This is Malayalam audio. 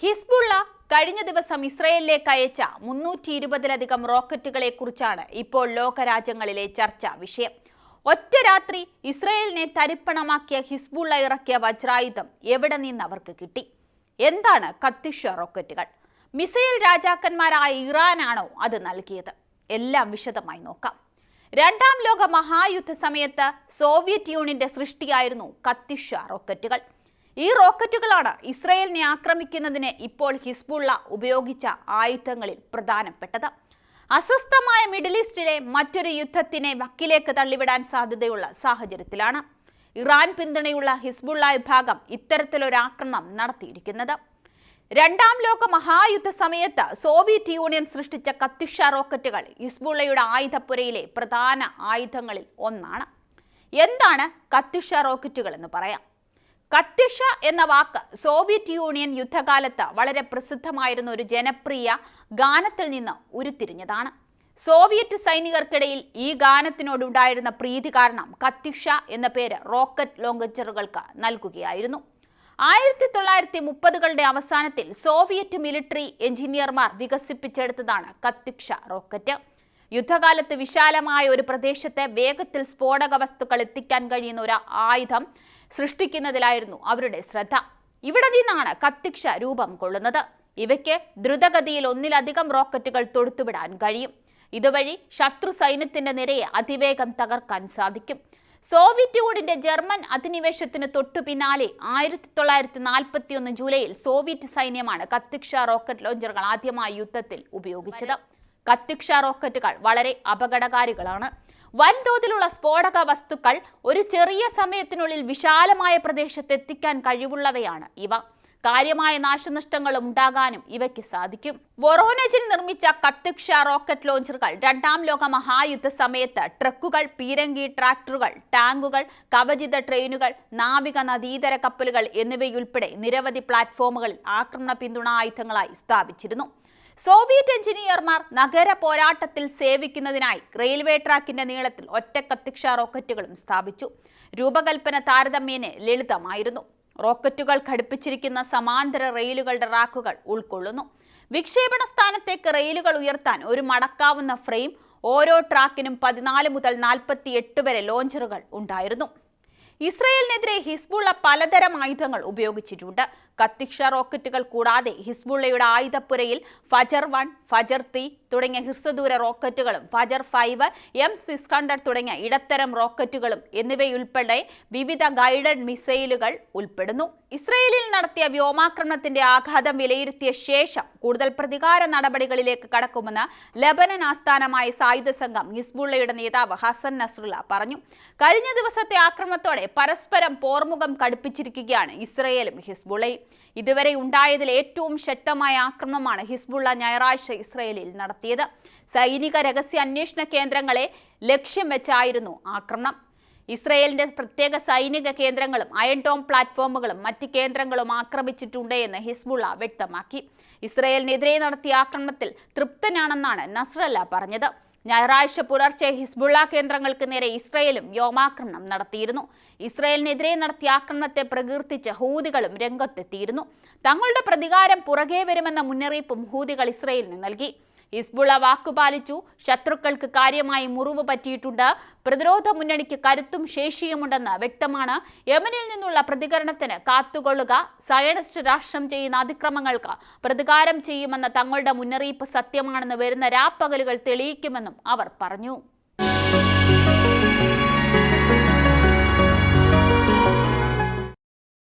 ഹിസ്ബുള്ള കഴിഞ്ഞ ദിവസം ഇസ്രയേലിലേക്ക് അയച്ച മുന്നൂറ്റി ഇരുപതിലധികം റോക്കറ്റുകളെ കുറിച്ചാണ് ഇപ്പോൾ ലോകരാജ്യങ്ങളിലെ ചർച്ചാ വിഷയം. ഒറ്റ രാത്രി ഇസ്രയേലിനെ തരിപ്പണമാക്കിയ ഹിസ്ബുള്ള ഇറക്കിയ വജ്രായുധം എവിടെ നിന്ന് അവർക്ക് കിട്ടി? എന്താണ് കത്തിഷ റോക്കറ്റുകൾ? മിസൈൽ രാജാക്കന്മാരായ ഇറാനാണോ അത് നൽകിയത്? എല്ലാം വിശദമായി നോക്കാം. രണ്ടാം ലോക മഹായുദ്ധ സമയത്ത് സോവിയറ്റ് യൂണിയന്റെ സൃഷ്ടിയായിരുന്നു കത്തിഷ റോക്കറ്റുകൾ. ഈ റോക്കറ്റുകളാണ് ഇസ്രയേലിനെ ആക്രമിക്കുന്നതിന് ഇപ്പോൾ ഹിസ്ബുള്ള ഉപയോഗിച്ച ആയുധങ്ങളിൽ പ്രധാനപ്പെട്ടത്. അസ്വസ്ഥമായ മിഡിൽ ഈസ്റ്റിലെ മറ്റൊരു യുദ്ധത്തിനെ വക്കിലേക്ക് തള്ളിവിടാൻ സാധ്യതയുള്ള സാഹചര്യത്തിലാണ് ഇറാൻ പിന്തുണയുള്ള ഹിസ്ബുള്ള വിഭാഗം ഇത്തരത്തിലൊരാക്രമണം നടത്തിയിരിക്കുന്നത്. രണ്ടാം ലോക മഹായുദ്ധ സമയത്ത് സോവിയറ്റ് യൂണിയൻ സൃഷ്ടിച്ച കത്തിഷ റോക്കറ്റുകൾ ഹിസ്ബുള്ളയുടെ ആയുധപ്പുരയിലെ പ്രധാന ആയുധങ്ങളിൽ ഒന്നാണ്. എന്താണ് കത്തിഷ റോക്കറ്റുകൾ എന്ന് പറയാം? കത്തിഷ എന്ന വാക്ക് സോവിയറ്റ് യൂണിയൻ യുദ്ധകാലത്ത് വളരെ പ്രസിദ്ധമായിരുന്ന ഒരു ജനപ്രിയ ഗാനത്തിൽ നിന്ന് ഉരുത്തിരിഞ്ഞതാണ്. സോവിയറ്റ് സൈനികർക്കിടയിൽ ഈ ഗാനത്തിനോടുണ്ടായിരുന്ന പ്രീതി കാരണം കത്യുഷ എന്ന പേര് റോക്കറ്റ് ലോഞ്ചറുകൾക്ക് നൽകുകയായിരുന്നു. ആയിരത്തി തൊള്ളായിരത്തി മുപ്പതുകളുടെ അവസാനത്തിൽ സോവിയറ്റ് മിലിറ്ററി എഞ്ചിനീയർമാർ വികസിപ്പിച്ചെടുത്തതാണ് കത്യുഷ റോക്കറ്റ്. യുദ്ധകാലത്ത് വിശാലമായ ഒരു പ്രദേശത്തെ വേഗത്തിൽ സ്ഫോടക വസ്തുക്കൾ എത്തിക്കാൻ കഴിയുന്ന ഒരു ആയുധം സൃഷ്ടിക്കുന്നതിലായിരുന്നു അവരുടെ ശ്രദ്ധ. ഇവിടെ നിന്നാണ് കത്തിക്ഷ രൂപം കൊള്ളുന്നത്. ഇവയ്ക്ക് ദ്രുതഗതിയിൽ ഒന്നിലധികം റോക്കറ്റുകൾ തൊടുത്തുവിടാൻ കഴിയും. ഇതുവഴി ശത്രു സൈന്യത്തിന്റെ നിരയെ അതിവേഗം തകർക്കാൻ സാധിക്കും. സോവിയറ്റ് യൂണിയന്റെ ജർമ്മൻ അധിനിവേശത്തിന് തൊട്ടു പിന്നാലെ ആയിരത്തി തൊള്ളായിരത്തി നാൽപ്പത്തി ഒന്ന് ജൂലൈയിൽ സോവിയറ്റ് സൈന്യമാണ് കത്തിക്ഷ റോക്കറ്റ് ലോഞ്ചറുകൾ ആദ്യമായി യുദ്ധത്തിൽ ഉപയോഗിച്ചത്. കത്തിക്ഷ റോക്കറ്റുകൾ വളരെ അപകടകാരികളാണ്. വൻതോതിലുള്ള സ്ഫോടക വസ്തുക്കൾ ഒരു ചെറിയ സമയത്തിനുള്ളിൽ വിശാലമായ പ്രദേശത്ത് എത്തിക്കാൻ കഴിവുള്ളവയാണ് ഇവ. കാര്യമായ നാശനഷ്ടങ്ങൾ ഉണ്ടാകാനും ഇവയ്ക്ക് സാധിക്കും. വൊറോനജിൽ നിർമ്മിച്ച കത്തിക്ഷ റോക്കറ്റ് ലോഞ്ചറുകൾ രണ്ടാം ലോക മഹായുദ്ധ സമയത്ത് ട്രക്കുകൾ പീരങ്കി ട്രാക്ടറുകൾ ടാങ്കുകൾ കവചിത ട്രെയിനുകൾ നാവിക നദീതര കപ്പലുകൾ എന്നിവയുൾപ്പെടെ നിരവധി പ്ലാറ്റ്ഫോമുകളിൽ ആക്രമണ പിന്തുണ ആയുധങ്ങളായി സ്ഥാപിച്ചിരുന്നു. സോവിയറ്റ് എഞ്ചിനീയർമാർ നഗര പോരാട്ടത്തിൽ സേവിക്കുന്നതിനായി റെയിൽവേ ട്രാക്കിന്റെ നീളത്തിൽ ഒറ്റ കത്തിക്ഷ റോക്കറ്റുകളും സ്ഥാപിച്ചു. രൂപകൽപ്പന താരതമ്യേന ലളിതമായിരുന്നു. റോക്കറ്റുകൾ ഘടിപ്പിച്ചിരിക്കുന്ന സമാന്തര റെയിലുകളുടെ റാക്കുകൾ ഉൾക്കൊള്ളുന്നു. വിക്ഷേപണ സ്ഥാനത്തേക്ക് റെയിലുകൾ ഉയർത്താൻ ഒരു മടക്കാവുന്ന ഫ്രെയിം ഓരോ ട്രാക്കിനും പതിനാല് മുതൽ നാൽപ്പത്തി എട്ട് വരെ ലോഞ്ചറുകൾ ഉണ്ടായിരുന്നു. ഇസ്രയേലിനെതിരെ ഹിസ്ബുള്ള പലതരം ആയുധങ്ങൾ ഉപയോഗിച്ചിട്ടുണ്ട്. കത്തിക്ഷ റോക്കറ്റുകൾ കൂടാതെ ഹിസ്ബുള്ളയുടെ ആയുധപ്പുരയിൽ ഫജർ വൺ ഫജർ ത്രീ തുടങ്ങിയ ഹ്രസ്വദൂര റോക്കറ്റുകളും ഫജർ ഫൈവ് എം സിക്സ് ഹൺഡ്രഡ് തുടങ്ങിയ ഇടത്തരം റോക്കറ്റുകളും എന്നിവയുൾപ്പെടെ വിവിധ ഗൈഡഡ് മിസൈലുകൾ ഉൾപ്പെടുന്നു. ഇസ്രയേലിൽ നടത്തിയ വ്യോമാക്രമണത്തിന്റെ ആഘാതം വിലയിരുത്തിയ ശേഷം കൂടുതൽ പ്രതികാര നടപടികളിലേക്ക് കടക്കുമെന്ന് ലബനൻ ആസ്ഥാനമായ സായുധ സംഘം ഹിസ്ബുള്ളയുടെ നേതാവ് ഹസൻ നസ്റുല്ല പറഞ്ഞു. കഴിഞ്ഞ ദിവസത്തെ ആക്രമണത്തോടെ പരസ്പരം പോർമുഖം കടുപ്പിച്ചിരിക്കുകയാണ് ഇസ്രയേലും ഹിസ്ബുള്ളയും. ഇതുവരെ ഉണ്ടായതിൽ ഏറ്റവും ശക്തമായ ആക്രമണമാണ് ഹിസ്ബുള്ള ഞായറാഴ്ച ഇസ്രയേലിൽ നടത്തിയത്. സൈനിക രഹസ്യ അന്വേഷണ കേന്ദ്രങ്ങളെ ലക്ഷ്യം വെച്ചായിരുന്നു ആക്രമണം. ഇസ്രയേലിന്റെ പ്രത്യേക സൈനിക കേന്ദ്രങ്ങളും അയൺ ഡോം പ്ലാറ്റ്ഫോമുകളും മറ്റ് കേന്ദ്രങ്ങളും ആക്രമിച്ചിട്ടുണ്ട് എന്ന് ഹിസ്ബുള്ള വ്യക്തമാക്കി. ഇസ്രയേലിനെതിരെ നടത്തിയ ആക്രമണത്തിൽ തൃപ്തനാണെന്നാണ് നസ്രല്ല പറഞ്ഞത്. ഞായറാഴ്ച പുലർച്ചെ ഹിസ്ബുള്ള കേന്ദ്രങ്ങൾക്ക് നേരെ ഇസ്രയേലും വ്യോമാക്രമണം നടത്തിയിരുന്നു. ഇസ്രയേലിനെതിരെ നടത്തിയ ആക്രമണത്തെ പ്രകീർത്തിച്ച് ഹൂതികളും രംഗത്തെത്തിയിരുന്നു. തങ്ങളുടെ പ്രതികാരം പുറകെ വരുമെന്ന മുന്നറിയിപ്പും ഹൂതികൾ ഇസ്രയേലിന് നൽകി. ഹിസ്ബുള്ള വാക്കുപാലിച്ചു ശത്രുക്കൾക്ക് കാര്യമായി മുറിവ് പറ്റിയിട്ടുണ്ട്. പ്രതിരോധ മുന്നണിക്ക് കരുത്തും ശേഷിയുമുണ്ടെന്ന് വ്യക്തമാണ്. യമനിൽ നിന്നുള്ള പ്രതികരണത്തിന് കാത്തുകൊള്ളുക സയണിസ്റ്റ് രാഷ്ട്രം ചെയ്യുന്ന അതിക്രമങ്ങൾക്ക് പ്രതികാരം ചെയ്യുമെന്ന തങ്ങളുടെ മുന്നറിയിപ്പ് സത്യമാണെന്ന് വരുന്ന രാപ്പകലുകൾ തെളിയിക്കുമെന്നും അവർ പറഞ്ഞു.